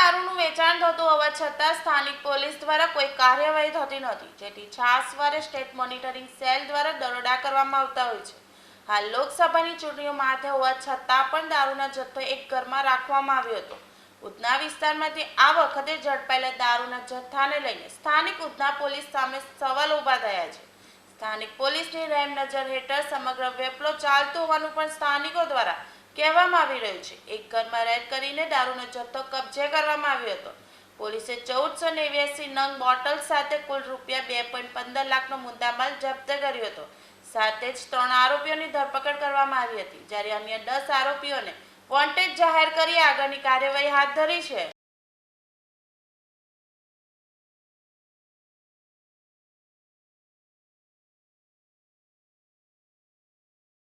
વેચાણ થતું હોવા છતાં સ્થાનિક પોલીસ દ્વારા કોઈ કાર્યવાહી થતી નથી. જેથી છાસવારે સ્ટેટ મોનિટરિંગ સેલ દ્વારા દરોડા કરવામાં આવતા હોય છે. હાલ લોકસભાની ચૂંટણીઓ માથે હોવા છતાં પણ દારૂના જથ્થો એક ઘરમાં રાખવામાં આવ્યો હતો. ઉધના વિસ્તારમાંથી આ વખતે ઝડપાયેલા દારૂના જથ્થાને લઈને સ્થાનિક ઉધના પોલીસ સામે સવાલ ઊભા થયા છે. સ્થાનિક પોલીસની રહેમ નજર હેઠળ સમગ્ર વેપલો ચાલતો હોવાનું પણ સ્થાનિકો દ્વારા કહેવામાં આવી રહ્યું છે. એક ઘરમાં રેડ કરીને દારૂનો જથ્થો કબજે કરવામાં આવ્યો હતો. પોલીસે ચૌદસો નેવ્યાસી નંગ બોટલ સાથે કુલ રૂપિયા બે પોઈન્ટ પંદર લાખનો મુદ્દામાલ જપ્ત કર્યો હતો. સાથે જ ત્રણ આરોપીઓની ધરપકડ કરવામાં આવી હતી. જ્યારે અન્ય દસ આરોપીઓને વોન્ટેડ જાહેર કરી આગળની કાર્યવાહી હાથ ધરી છે.